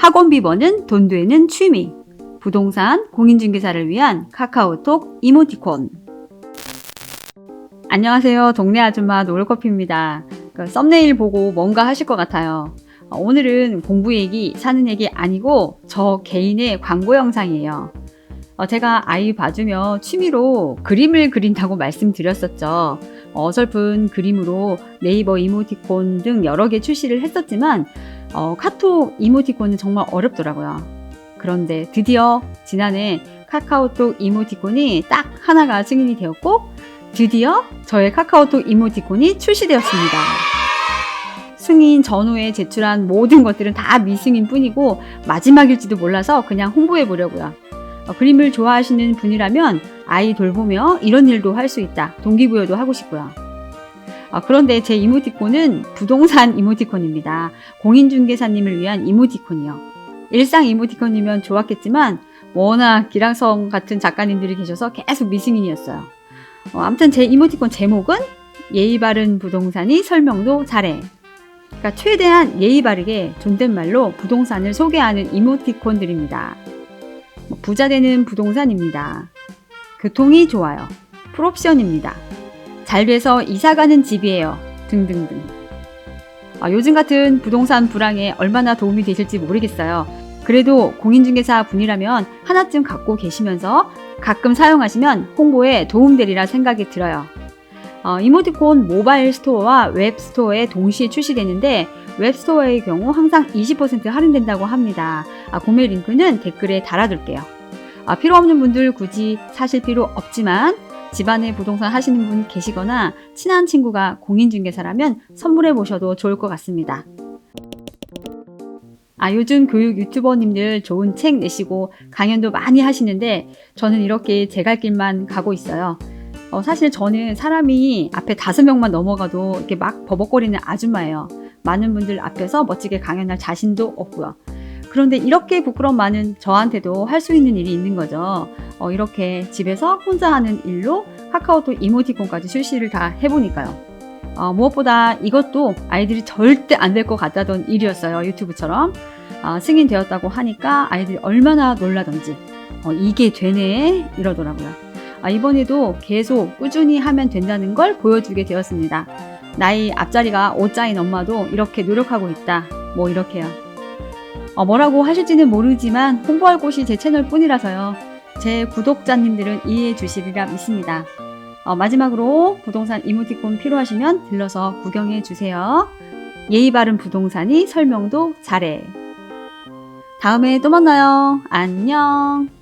학원비 버는 돈 되는 취미. 부동산 공인중개사를 위한 카카오톡 이모티콘. 안녕하세요. 동네 아줌마 노을커피입니다. 그 썸네일 보고 뭔가 하실 것 같아요. 어, 오늘은 공부 얘기, 사는 얘기 아니고 저 개인의 광고 영상이에요. 어, 제가 아이 봐주며 취미로 그림을 그린다고 말씀드렸었죠. 어설픈 그림으로 네이버 이모티콘 등 여러 개 출시를 했었지만 어, 카톡 이모티콘은 정말 어렵더라고요. 그런데 드디어 지난해 카카오톡 이모티콘이 딱 하나가 승인이 되었고 드디어 저의 카카오톡 이모티콘이 출시되었습니다. 승인 전후에 제출한 모든 것들은 다 미승인 뿐이고 마지막일지도 몰라서 그냥 홍보해 보려고요. 어, 그림을 좋아하시는 분이라면 아이 돌보며 이런 일도 할 수 있다. 동기부여도 하고 싶고요. 어, 그런데 제 이모티콘은 부동산 이모티콘입니다. 공인중개사님을 위한 이모티콘이요. 일상 이모티콘이면 좋았겠지만 워낙 기랑성 같은 작가님들이 계셔서 계속 미승인이었어요. 어, 아무튼 제 이모티콘 제목은 예의 바른 부동산이 설명도 잘해. 그러니까 최대한 예의 바르게 존댓말로 부동산을 소개하는 이모티콘들입니다. 뭐 부자 되는 부동산입니다. 교통이 좋아요. 풀옵션입니다. 잘 돼서 이사 가는 집이에요. 등등등. 아, 요즘 같은 부동산 불황에 얼마나 도움이 되실지 모르겠어요. 그래도 공인중개사 분이라면 하나쯤 갖고 계시면서 가끔 사용하시면 홍보에 도움되리라 생각이 들어요. 어, 이모티콘 모바일 스토어와 웹 스토어에 동시에 출시되는데 웹 스토어의 경우 항상 20% 할인된다고 합니다. 아, 구매 링크는 댓글에 달아둘게요. 아, 필요 없는 분들 굳이 사실 필요 없지만 집안에 부동산 하시는 분 계시거나 친한 친구가 공인중개사라면 선물해 보셔도 좋을 것 같습니다. 아, 요즘 교육 유튜버님들 좋은 책 내시고 강연도 많이 하시는데 저는 이렇게 제 갈 길만 가고 있어요. 어, 사실 저는 사람이 앞에 다섯 명만 넘어가도 이렇게 막 버벅거리는 아줌마예요. 많은 분들 앞에서 멋지게 강연할 자신도 없고요. 그런데 이렇게 부끄러움 많은 저한테도 할 수 있는 일이 있는 거죠. 어, 이렇게 집에서 혼자 하는 일로 카카오톡 이모티콘까지 출시를 다 해보니까요. 어, 무엇보다 이것도 아이들이 절대 안 될 것 같다던 일이었어요. 유튜브처럼. 아, 승인되었다고 하니까 아이들이 얼마나 놀라던지. 어, 이게 되네? 이러더라고요. 아, 이번에도 계속 꾸준히 하면 된다는 걸 보여주게 되었습니다. 나이 앞자리가 5자인 엄마도 이렇게 노력하고 있다. 뭐 이렇게요. 어, 뭐라고 하실지는 모르지만 홍보할 곳이 제 채널 뿐이라서요. 제 구독자님들은 이해해 주시리라 믿습니다. 어, 마지막으로 부동산 이모티콘 필요하시면 들러서 구경해 주세요. 예의 바른 부동산이 설명도 잘해. 다음에 또 만나요. 안녕.